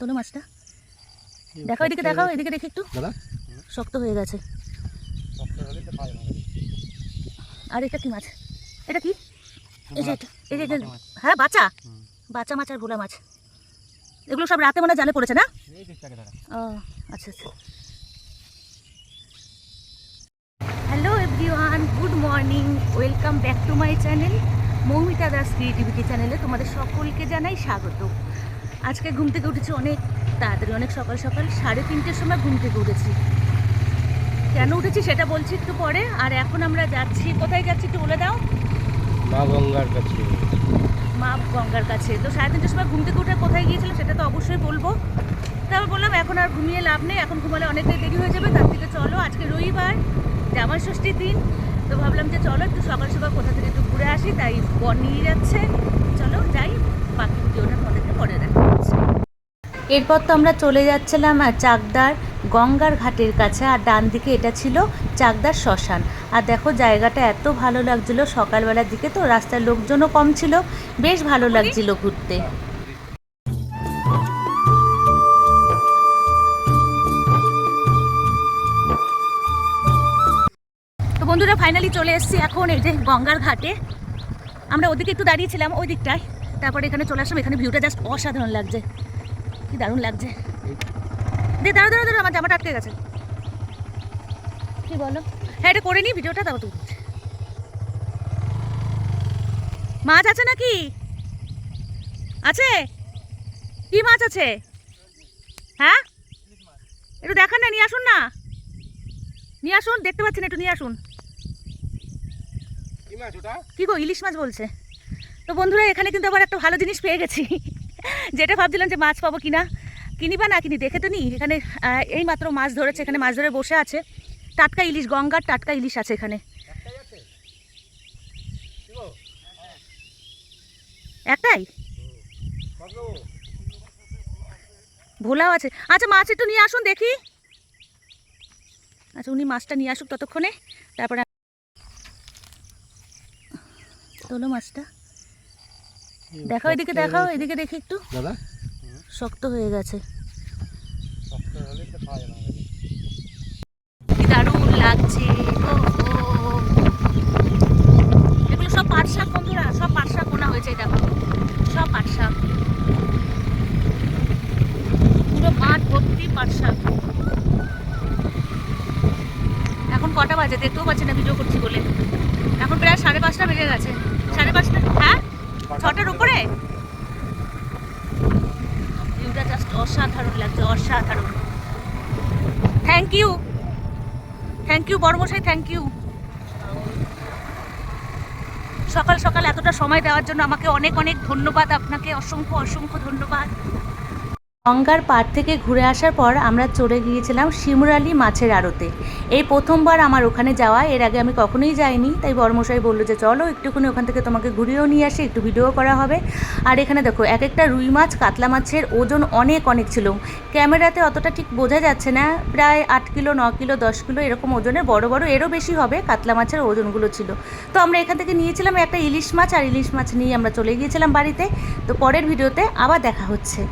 তোলো মাছটা। দেখাও এদিকে দেখাও এদিকে দেখি একটু। শক্ত হয়ে গেছে। আর এটা কি মাছ? এটা কি? এই যে এই যে হ্যাঁ বাচ্চা বাচ্চা মাছ আর ভোলা মাছ। এগুলো সব রাতে মনে জালে পড়েছে না? ও আচ্ছা আচ্ছা। Hello everyone good morning welcome back to my channel Moumita Das creativity চ্যানেলে তোমাদের সকলকে জানাই স্বাগত। আজকে ঘুম থেকে উঠেছি অনেক তাড়াতাড়ি অনেক সকাল সকাল সাড়ে তিনটের সময় ঘুম থেকে উঠেছি। কেন উঠেছি সেটা বলছি একটু পরে আর এখন আমরা যাচ্ছি কোথায় যাচ্ছি একটু বলে দাও? মা গঙ্গার কাছে। মা গঙ্গার কাছে। তো সাড়ে তিনটের সময় ঘুম থেকে উঠে কোথায় গিয়েছিলাম সেটা তো অবশ্যই বলব। তারপর বললাম এখন আর ঘুমিয়ে লাভ নেই এখন ঘুমালে অনেকটাই দেরি হয়ে যাবে তার থেকে চলো আজকে রবিবার জামাই ষষ্ঠীর দিন। তো ভাবলাম যে চলো একটু সকাল সকাল কোথা থেকে একটু ঘুরে আসি তাই বর নিয়ে যাচ্ছে। চলো যাই বাকি ভিডিওটা তোমাদেরকে পরে দেখা এরপর তো আমরা চলে যাচ্ছিলাম চাকদার গঙ্গার ঘাটের কাছে, আর ডান দিকে এটা ছিল চাকদার শ্মশান। আর দেখো, জায়গাটা এত ভালো লাগছিল সকালবেলার দিকে তো, রাস্তার লোকজনও কম ছিল, বেশ ভালো লাগছিল ঘুরতে। বন্ধুরা ফাইনালি চলে এসেছি এখন এই যে গঙ্গার ঘাটে। আমরা ওদিকে একটু দাঁড়িয়েছিলাম, ওই দিকটায়। তারপরে এখানে চলে আসলাম, এখানে ভিউটা জাস্ট অসাধারণ লাগছে। কি দারুণ লাগছে। দে দাঁড়া দাঁড়া দাঁড়া আমার জামাটা আটকে গেছে। কি বলো? হ্যাঁ এটা করে নি ভিডিওটা তারপর তুমি মাছ আছে নাকি? আছে? কি মাছ আছে? হ্যাঁ? একটু দেখান না নিয়ে আসুন না। নিয়ে আসুন দেখতে পাচ্ছেন একটু নিয়ে আসুন। কি গো ইলিশ মাছ বলছে। তো বন্ধুরা এখানে কিন্তু আবার একটা ভালো জিনিস পেয়ে গেছি। যেটা ভাবছিলাম যে মাছ পাবো কিনা কিনি বা না কিনি, দেখে তো নি, এখানে এই মাত্র মাছ ধরেছে, এখানে মাছ ধরে বসে আছে। টাটকা ইলিশ, গঙ্গার টাটকা ইলিশ আছে এখানে। একটাই? ভোলাও আছে। আচ্ছা মাছ একটু নিয়ে আসুন দেখি। আচ্ছা উনি মাছটা নিয়ে আসুক ততক্ষণে, তারপরে তোলো মাছটা। দেখাও এদিকে দেখাও এদিকে দেখি একটু। দাদা? শক্ত হয়ে গেছে। দারুণ লাগছে। এগুলো সব পাট শাক বন্ধুরা সব পাট শাক বোনা হয়েছে দেখো। সব পাট শাক পুরো মাঠ ভর্তি পাট শাক এখন কটা বাজে? দেখতেও পাচ্ছি না ভিডিও করছি বলে। এখন প্রায় সাড়ে পাঁচটা বেজে গেছে। সাড়ে পাঁচটা হ্যাঁ? ছটার উপরে? ভিউটা জাস্ট অসাধারণ লাগছে, অসাধারণ। থ্যাংক ইউ থ্যাংক ইউ বড়মশাই থ্যাংক ইউ সকাল সকাল এতটা সময় দেওয়ার জন্য আমাকে অনেক অনেক ধন্যবাদ, আপনাকে অসংখ্য অসংখ্য ধন্যবাদ। গঙ্গার পাড় থেকে ঘুরে আসার পর আমরা চলে গিয়েছিলাম শিমুরালি মাছের আড়তে। এই প্রথমবার আমার ওখানে যাওয়া, এর আগে আমি কখনোই যাইনি, তাই বর্মশাই বলল যে চলো, একটুখানি ওখান থেকে তোমাকে ঘুরিয়েও নিয়ে আসি, একটু ভিডিও করা হবে। আর এখানে দেখো এক একটা রুই মাছ, কাতলা মাছের ওজন অনেক অনেক ছিল। ক্যামেরাতে অতটা ঠিক বোঝা যাচ্ছে না, প্রায় আট কিলো, ন কিলো, দশ কিলো এরকম ওজনের, বড় বড় এরও বেশি হবে কাতলা মাছের ওজনগুলো ছিল। তো আমরা এখান থেকে নিয়েছিলাম একটা ইলিশ মাছ, আর ইলিশ মাছ নিয়ে আমরা চলে গিয়েছিলাম বাড়িতে। তো পরের ভিডিওতে আবার দেখা হচ্ছে।